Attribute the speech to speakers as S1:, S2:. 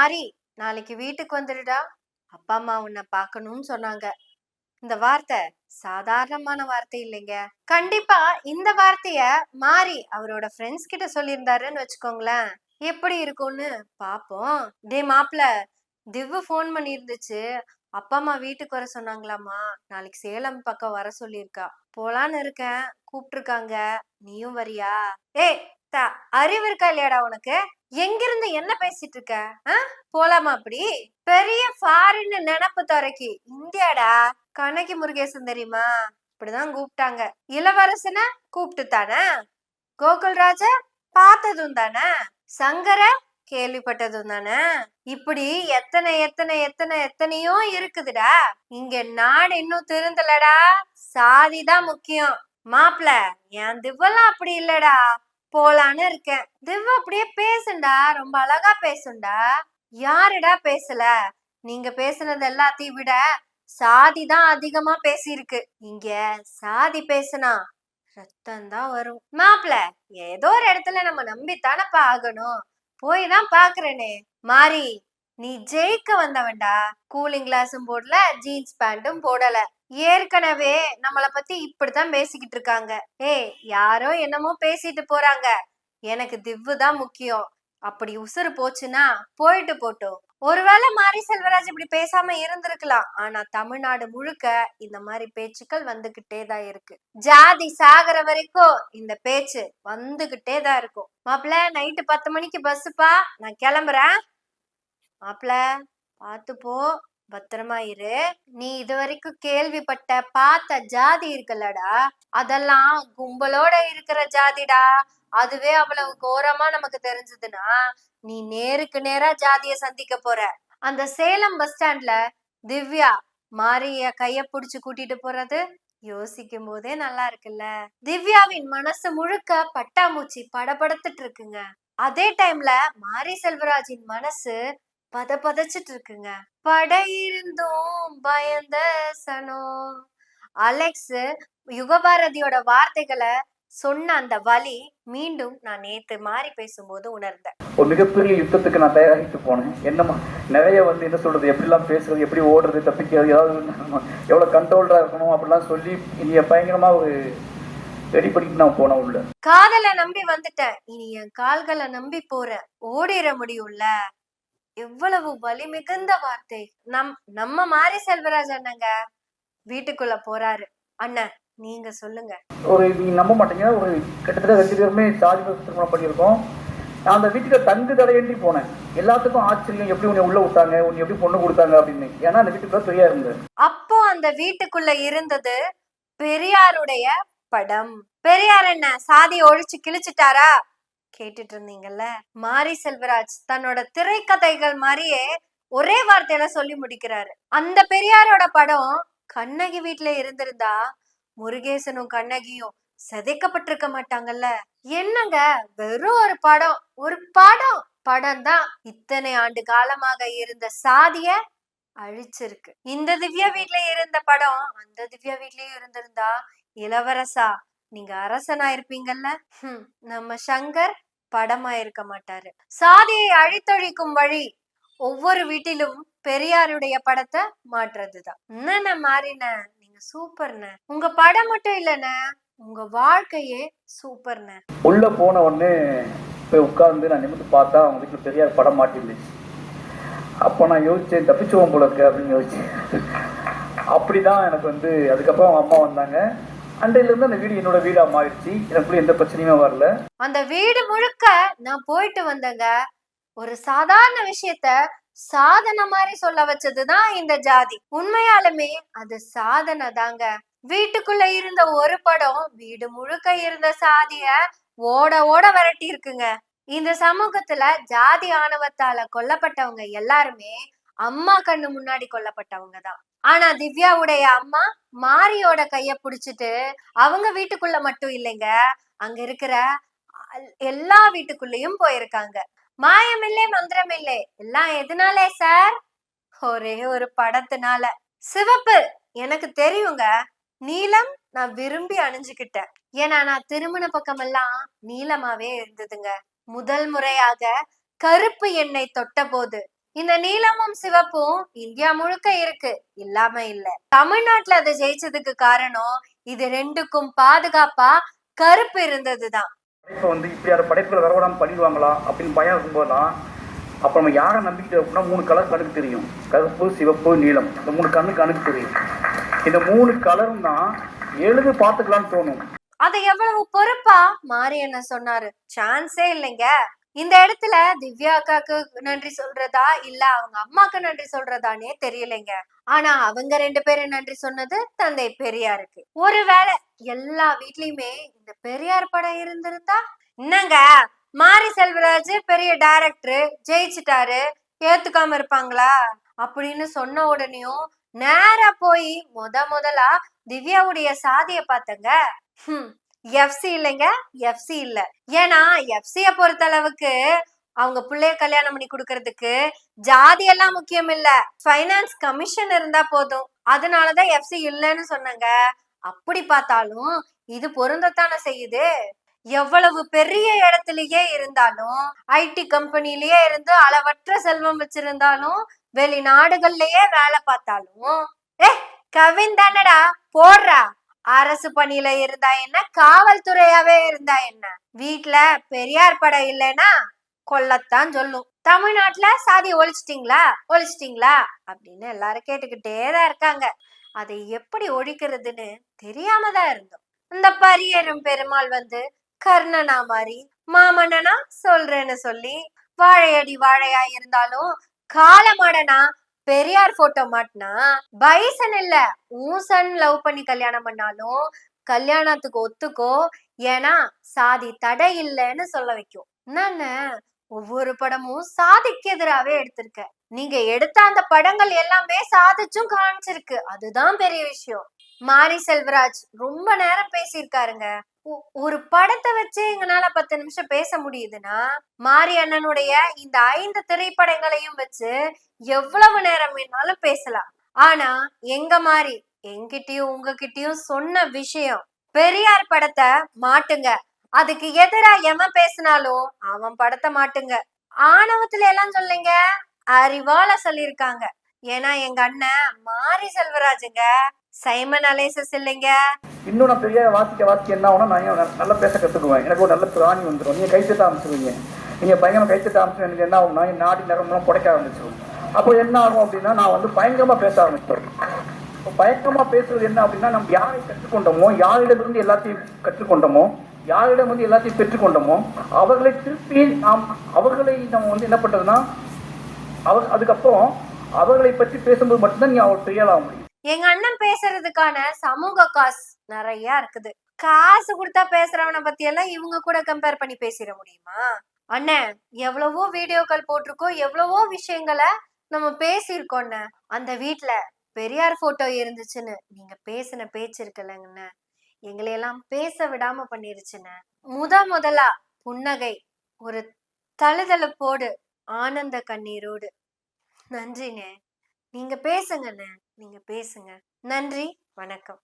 S1: மாறி நாளைக்கு வீட்டுக்கு வந்துடுடா. அப்பா அம்மா உன்னை பார்க்கணும்னு சொன்னாங்க. இந்த வார்த்தை சாதாரணமான வார்த்தை இல்லைங்க. கண்டிப்பா இந்த வார்த்தைய மாறி அவரோட ஃப்ரெண்ட்ஸ் கிட்ட சொல்லியிருந்தாருன்னு வச்சுக்கோங்களேன். எப்படி இருக்கும்னு பாப்போம். டே மாப்ள திவ்வு ஃபோன் பண்ணியிருந்துச்சு. அப்பா அம்மா வீட்டுக்கு வர சொன்னாங்களாமா நாளைக்கு சேலம் பக்கம் வர சொல்லியிருக்கா. போலான்னு இருக்கேன். கூப்பிட்டுருக்காங்க. நீயும் வரியா? ஏய் தா அறிவு இருக்கா இல்லையாடா உனக்கு? எங்கிருந்து என்ன பேசிட்டு இருக்க போலாமா அப்படி? பெரிய ஃபாரின் நினப்பு துறைக்கு. இந்தியாடா? கண்ணகி முருகேசன் தெரியுமா? இப்படிதான் கூப்பிட்டாங்க. இளவரசனை கூப்பிட்டு தானே கோகுல்ராஜ பார்த்ததும் தானே? சங்கர கேள்விப்பட்டதும் தானே இப்படி எத்தனை எத்தனை எத்தனை எத்தனையோ இருக்குதுடா. இங்க நாடு இன்னும் திருந்தலடா. சாதி தான் முக்கியம். மாப்பிள என் திவ்வெல்லாம் அப்படி இல்லடா. போலான்னு இருக்கேன். திவ் அப்படியே பேசுண்டா ரொம்ப அழகா பேசுண்டா. யாருடா பேசல? நீங்க பேசுனது எல்லாத்தையும் விட சாதி தான் அதிகமா பேசியிருக்கு. இங்க சாதி பேசுனா ரத்தம் தான் வரும். மாப்ள ஏதோ ஒரு இடத்துல நம்ம நம்பித்தானப்பா ஆகணும். போய் தான் பாக்குறேனே. மாறி நீ ஜெயிக்க வந்தவன்டா. கூலிங் கிளாஸும் போடல ஜீன்ஸ் பேண்ட்டும் போடல. ஏற்கனவே நம்மள பத்தி இப்படித்தான் பேசிக்கிட்டு இருக்காங்க. ஏய் யாரோ என்னமோ பேசிட்டு போறாங்க. எனக்கு திவ்வு தான் முக்கியம். அப்படி உசுறு போச்சுன்னா போயிட்டு போட்டோம். ஒருவேளை மாரி செல்வராஜ் இப்படி பேசாம இருந்திருக்கலாம். ஆனா தமிழ்நாடு முழுக்க இந்த மாதிரி பேச்சுக்கள் வந்துகிட்டே தான் இருக்கு. ஜாதி சாகர வரைக்கும் இந்த பேச்சு வந்துகிட்டே தான் இருக்கும். மாப்பிள்ள நைட்டு பத்து மணிக்கு பஸ்ஸுப்பா. நான் கிளம்புறேன். மாப்பிள்ள பார்த்துப்போ பத்திரமா இரு. நீ இது வரைக்கும் கேள்விப்பட்ட பார்த்த ஜாதி இருக்குல்லடா. அதெல்லாம் கும்பலோட இருக்கிற ஜாதிடா. அதுவே அவ்வளவு கோரமா நமக்கு தெரிஞ்சதுன்னா நீ நேருக்கு நேரா ஜாதிய சந்திக்க போற. அந்த சேலம் பஸ் ஸ்டாண்ட்ல திவ்யா மாரிய கைய புடிச்சு கூட்டிட்டு போறது யோசிக்கும் போதே நல்லா இருக்குல்ல. திவ்யாவின் மனசு முழுக்க பட்டாமூச்சி படபடத்துட்டு இருக்குங்க. அதே டைம்ல மாரி செல்வராஜின் மனசு பத பதச்சிட்டு இருக்குங்க. படையிருந்தும் பயந்த சனோ. அலெக்ஸ் யுகபாரதியோட வார்த்தைகளை சொன்ன அந்த வலி மீண்டும் நான் நேத்து மாறி பேசும்போது உணர்ந்தேன்.
S2: ஒரு மிகப்பெரிய யுத்தத்துக்கு நான் தயாரித்து போனேன். என்னமா நிறைய வந்து என்ன சொல்றது எப்படிலாம் பேசுறது எப்படி ஓடுறது தப்பிக்கிறது ஏதாவது நம்ம எவ்வளோ கண்ட்ரோல்டாக இருக்கணும் அப்படிலாம் சொல்லி இனிய பயங்கரமாக ஒரு ரெடி பண்ணிட்டு நான் போனேன் உள்ள.
S1: காதலை நம்பி வந்துட்டேன். இனி என் கால்களை நம்பி போறேன். ஓடிட முடியும்ல? எவ்வளவு வலி மிகுந்த வார்த்தை. நம் நம்ம மாரி செல்வராஜ் அண்ணங்க வீட்டுக்குள்ள போறாரு. அண்ணன் நீங்க சொல்லுங்க.
S2: ஒரு நீங்க நம்ப மாட்டீங்க. ஒரு கிட்டத்தட்ட ரெண்டு பேருமே சாதி திருமணம் பண்ணியிருக்கோம். நான் அந்த வீட்டுக்கு தங்கு தடையின்றி போனேன். எல்லாத்துக்கும் ஆச்சரியம் எப்படி உன்னை உள்ள விட்டாங்க? உன்னை எப்படி பொண்ணு கொடுத்தாங்க அப்படின்னு. ஏன்னா அந்த வீட்டுக்குள்ள பெரியா இருந்தது
S1: அப்போ அந்த வீட்டுக்குள்ள இருந்தது பெரியாருடைய படம். பெரியார் என்ன சாதியை ஒழிச்சு கிழிச்சிட்டாரா? கேட்டுட்டு இருந்தீங்கல்ல மாரி செல்வராஜ் தன்னோட திரைக்கதைகள் மாதிரியே ஒரே வார்த்தையில சொல்லி முடிக்கிறாரு. அந்த பெரியாரோட படம் கண்ணகி வீட்டுல இருந்திருந்தா முருகேசனும் கண்ணகியும் சிதைக்கப்பட்டிருக்க மாட்டாங்கல்ல? என்னங்க? வெறும் ஒரு படம். ஒரு படம். படம் தான் இத்தனை ஆண்டு காலமாக இருந்த சாதிய அழிச்சிருக்கு. இந்த திவ்யா வீட்ல இருந்த படம் அந்த திவ்யா வீட்லயும் இருந்திருந்தா இளவரசா நீங்க அரசனா இருப்பீங்கல்ல? நம்ம சங்கர் படமா இருக்க மாட்டாரு. சாதியை அழித்தொழிக்கும் வழி ஒவ்வொரு வீட்டிலும் பெரியாருடைய படத்தை மாற்றுறதுதான். என்னண்ணே மாறின? நீங்க சூப்பர்ண்ண உங்க படம் மட்டும் இல்லைண்ணே உங்க வாழ்க்கையே சூப்பர்ண்ண
S2: உள்ள போன உடனே போய் உட்கார்ந்து நான் நிமிர்ந்து பார்த்தா அவங்க வீட்டில் பெரியார் படம் மாட்டிருந்துச்சு. அப்போ நான் யோசிச்சேன் தப்பிச்சுவோம் போல இருக்கு அப்படின்னு யோசிச்சேன். அப்படிதான் எனக்கு வந்து அதுக்கப்புறம் அவங்க அம்மா வந்தாங்க. அன்றையிலிருந்து அந்த வீடு என்னோட வீடா மாறிடுச்சு. எனக்குள்ள எந்த பிரச்சனையுமே வரல.
S1: அந்த வீடு முழுக்க நான் போயிட்டு வந்தேங்க. ஒரு சாதாரண விஷயத்த சாதனை மாதிரி சொல்ல வச்சதுதான் இந்த ஜாதி. உண்மையாலுமே அது சாதனை தாங்க. வீட்டுக்குள்ள இருந்த ஒரு படம் வீடு முழுக்க இருந்த சாதிய ஓட ஓட விரட்டி இருக்குங்க. இந்த சமூகத்துல ஜாதி ஆணவத்தால கொல்லப்பட்டவங்க எல்லாருமே அம்மா கண்ணு முன்னாடி கொல்லப்பட்டவங்க தான். ஆனா திவ்யாவுடைய அம்மா மாரியோட கைய புடிச்சிட்டு அவங்க வீட்டுக்குள்ள மட்டும் இல்லைங்க. அங்க இருக்கிற அல்- எல்லா வீட்டுக்குள்ளயும் போயிருக்காங்க. மாயமில்லை மந்திரமில்லை எல்லாம் எதனாலே சார்? ஒரே ஒரு படத்தினால. சிவப்பு எனக்கு தெரியுங்க. நீலம் நான் விரும்பி அணிஞ்சுக்கிட்டேன். ஏன்னா நான் திருமண பக்கமெல்லாம் நீளமாவே இருந்ததுங்க. முதல் முறையாக கருப்பு எண்ணெய் தொட்ட போது இந்த நீலமும் சிவப்பும் இந்தியா முழுக்க இருக்கு. இல்லாம இல்ல. தமிழ்நாட்டுல அது ஜெயிச்சதுக்கு காரணம் இது ரெண்டுக்கும் பாதுகாப்பா கருப்பு இருந்ததுதான்.
S2: இப்போ வந்து இப்படியான படைப்புகள் வரவிடாம பண்ணிடுவாங்களா அப்படின்னு பயம் இருக்கும்போதெல்லாம் அப்போ நம்ம யாரை நம்பிக்கிட்டு இருக்கோம்னா மூணு கலர் கண்ணுக்கு தெரியும். கருப்பு சிவப்பு நீலம் இந்த மூணு கண்ணு கண்ணுக்கு தெரியும். இந்த மூணு கலரும் தான் எழுது பார்த்துக்கலாம்னு தோணும்.
S1: அதை எவ்வளவு பொறுப்பா? மாரியண்ணன் சொன்னாரு. சான்ஸே இல்லைங்க. இந்த இடத்துல திவ்யா அக்காக்கு நன்றி சொல்றதா? இல்ல அவங்க அம்மாக்கு நன்றி சொல்றதானே தெரியலைங்க. ஆனா அவங்க ரெண்டு பேரும் நன்றி சொன்னது தந்தை பெரியாருக்கு. ஒருவேளை எல்லா வீட்லயுமே இந்த பெரியார் படம் இருந்திருந்தா? என்னங்க? மாரி செல்வராஜ் பெரிய டைரக்டர் ஜெயிச்சிட்டாரு ஏத்துக்காம இருப்பாங்களா? அப்படின்னு சொன்ன உடனேயும் நேரா போய் முத முதலா திவ்யாவுடைய சாதிய பார்த்தங்க. எஃப்சி இல்லைங்க எஃப்சி இல்ல. ஏன்னா எஃப்சிய பொறுத்த அளவுக்கு அவங்க பிள்ளைய கல்யாணம் பண்ணி கொடுக்கறதுக்கு ஜாதி எல்லாம் முக்கியம் இல்ல. ஃபைனான்ஸ் கமிஷன் இருந்தா போதும். அதனாலதான் எஃப்சி இல்லைன்னு சொன்னாங்க. அப்படி பார்த்தாலும் இது பொருந்தத்தானே செய்யுது? எவ்வளவு பெரிய இடத்துலயே இருந்தாலும் ஐடி கம்பெனிலயே இருந்து அளவற்ற செல்வம் வச்சிருந்தாலும் வெளிநாடுகள்லயே வேலை பார்த்தாலும் ஏ கவின் தானடா போடுறா. அரசு பணியில இருந்தா என்ன? காவல்துறையாவே இருந்தா என்ன? வீட்டுல பெரியார் படம் இல்லைன்னா கொல்லத்தான் சொல்லும். தமிழ்நாட்டுல சாதி ஒழிச்சிட்டீங்களா? ஒழிச்சிட்டீங்களா? அப்படின்னு எல்லாரும் கேட்டுக்கிட்டே தான் இருக்காங்க. அதை எப்படி ஒழிக்கிறதுன்னு தெரியாம தான் இருந்தோம். இந்த பரியரும் பெருமாள் வந்து கர்ணனா மாதிரி மாமன்னனா சொல்றேன்னு சொல்லி வாழையடி வாழையா இருந்தாலும் காலமாடனா பெரியார் போட்டோ மாட்டினா பைசன் இல்ல. ஊசன் லவ் பண்ணி கல்யாணம் பண்ணாலும் கல்யாணத்துக்கு ஒத்துக்கோ ஏன்னா சாதி தடை இல்லைன்னு சொல்ல வைக்கும். என்னன்னு ஒவ்வொரு படமும் சாதிக்கு எதிராவே எடுத்திருக்க. நீங்க எடுத்த அந்த படங்கள் எல்லாமே சாதிச்சும் காமிச்சிருக்கு. அதுதான் பெரிய விஷயம். மாரி செல்வராஜ் ரொம்ப நேரம் பேசியிருக்காருங்க. ஒரு படத்தை வச்சு எங்களால பத்து நிமிஷம் பேச முடியுதுன்னா மாரி அண்ணனுடைய இந்த ஐந்து திரைப்படங்களையும் வச்சு எவ்வளவு நேரம் வேணாலும் பேசலாம். ஆனா எங்க மாதிரி என்கிட்டயும் உங்ககிட்டயும் சொன்ன விஷயம் பெரியார் படத்தை மாட்டுங்க. அதுக்கு எதிரா எவன் பேசினாலும் அவன் படத்தை மாட்டுங்க. ஆணவத்துல எல்லாம் சொல்லுங்க அறிவால சொல்லியிருக்காங்க. ஏன்னா எங்க அண்ணன் மாரி செல்வராஜுங்க சைமன் அலேசஸ் இல்லைங்க.
S2: இன்னும் நான் பெரிய வாசிக்க வாசிக்க என்ன ஆகும் நான் நல்லா பேச கற்றுக்குவேன் எனக்கு ஒரு நல்ல பிராணி வந்துடும் நீங்கள் கைத்தட்ட ஆரம்பிச்சிருவீங்க. நீங்கள் பயங்கரமாக கைத்தட்ட ஆரம்பிச்சு எனக்கு என்ன ஆகும் நான் நாடி நிறமெல்லாம் புடைக்க ஆரம்பிச்சிடும் அப்போ என்ன ஆகும் அப்படின்னா நான் வந்து பயங்கரமாக பேச ஆரம்பிச்சிடும் இப்போ பயங்கரமாக பேசுறது என்ன அப்படின்னா நம்ம யாரை கற்றுக்கொண்டோமோ யாரிடமிருந்து எல்லாத்தையும் கற்றுக்கொண்டோமோ யாரிடம் வந்து எல்லாத்தையும் பெற்றுக்கொண்டோமோ அவர்களை திருப்பி நாம் அவர்களை நம்ம வந்து என்ன பண்ணுறதுன்னா அவர் அதுக்கப்புறம் அவர்களை பற்றி பேசும்போது மட்டும்தான் நீ அவர் பெரியாளாக முடியும்.
S1: எங்க அண்ணன் பேசுறதுக்கான சமூக காசு நிறைய இருக்குது. காசு கொடுத்தா பேசுறவனை பத்தி எல்லாம் இவங்க கூட கம்பேர் பண்ணி பேசிட முடியுமா? அண்ணன் எவ்வளவோ வீடியோக்கள் போட்டிருக்கோம். எவ்வளவோ விஷயங்களை நம்ம பேசியிருக்கோண்ணே அந்த வீட்டுல பெரியார் போட்டோ இருந்துச்சுன்னு நீங்க பேசின பேச்சு இருக்குல்லங்கண்ணே எங்களையெல்லாம் பேச விடாம பண்ணிருச்சுண்ணே முத முதலா புன்னகை ஒரு தழுதழுப்போடு ஆனந்த கண்ணீரோடு. நன்றிண்ணே. நீங்க பேசுங்கண்ணே நீங்கள் பேசுங்க. நன்றி வணக்கம்.